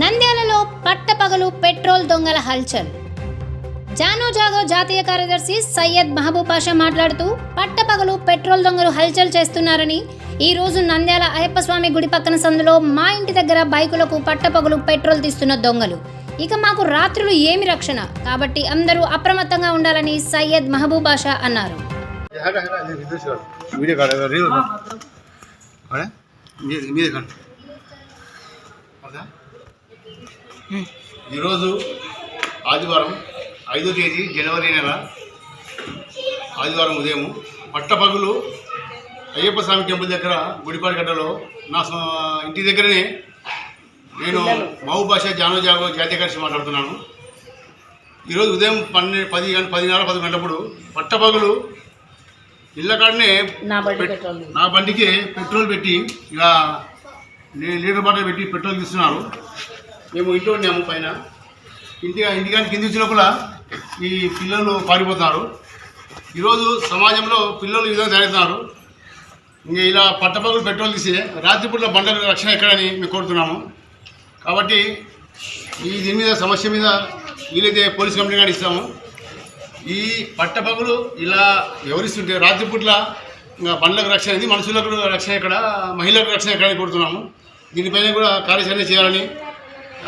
నంద్యాలలో పట్టపగలు పెట్రోల్ దొంగల హల్చల్. జానో జాగో జాతీయ కార్యదర్శి సయ్యద్ మహబూబ్ పాషా మాట్లాడుతూ పట్టపగలు పెట్రోల్ దొంగలు హల్చల్ చేస్తున్నారని ఈ రోజు నంద్యాల అయ్యప్పస్వామి గుడి పక్కన సందులో మా ఇంటి దగ్గర బైకులకు పట్టపగలు పెట్రోల్ తీస్తున్న దొంగలు. ఇక మాకు రాత్రులు ఏమి రక్షణ? కాబట్టి అందరూ అప్రమత్తంగా ఉండాలని సయ్యద్ మహబూబ్ బాషా అన్నారు. ఈరోజు ఆదివారం ఐదో తేదీ జనవరి నెల ఆదివారం ఉదయం పట్టపగులు అయ్యప్ప స్వామి టెంపుల్ దగ్గర గుడిపాడి గడ్డలో నా ఇంటి దగ్గరనే నేను మహబూబ్ భాష జానో జాగో జాతీయ కలిసి మాట్లాడుతున్నాను. ఈరోజు ఉదయం పన్నెండు పది గంట పదిన్నర పది గంటప్పుడు పట్టపగులు ఇళ్ళ కాడనే నా బండికి పెట్రోల్ పెట్టి ఇక లీ- లీటర్ బాటిల్ పెట్టి పెట్రోల్ తీస్తున్నారు. మేము ఇంట్లో ఉన్నాము పైన. ఇంటి ఇంటికాని కింది వచ్చిన లోపల ఈ పిల్లలు పారిపోతున్నారు. ఈరోజు సమాజంలో పిల్లలు ఈ విధంగా జరుగుతున్నారు ఇంకా ఇలా పట్టపగలు పెట్రోల్ తీసి రాత్రిపూట్ల బండల రక్షణ ఎక్కడని మేము కోరుతున్నాము. కాబట్టి ఈ దీని మీద సమస్య మీద వీలైతే పోలీస్ కంప్లైంట్ కానీ ఇస్తాము. ఈ పట్టపగులు ఇలా వివరిస్తుంటే రాత్రిపూట్ల ఇంకా బండ్లకు రక్షణ ఇది మనుషులకు రక్షణ ఎక్కడ మహిళలకు రక్షణ ఎక్కడ కోరుతున్నాము. దీనిపైన కూడా కార్యాచరణ చేయాలని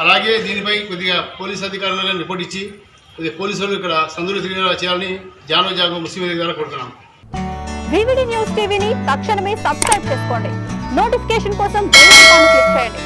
అలాగే దీనిపై కొద్దిగా పోలీస్ అధికారులను రిపోర్ట్ ఇచ్చి కొద్దిగా పోలీసులు ఇక్కడ సందులు తిరిగేలా చేయాలని జానో జాగో ముస్లిం ద్వారా కోరుతున్నాం. న్యూస్ టీవీని తక్షణమే సబ్స్క్రైబ్ చేసుకోండి. నోటిఫికేషన్ కోసం క్లిక్ చేయండి.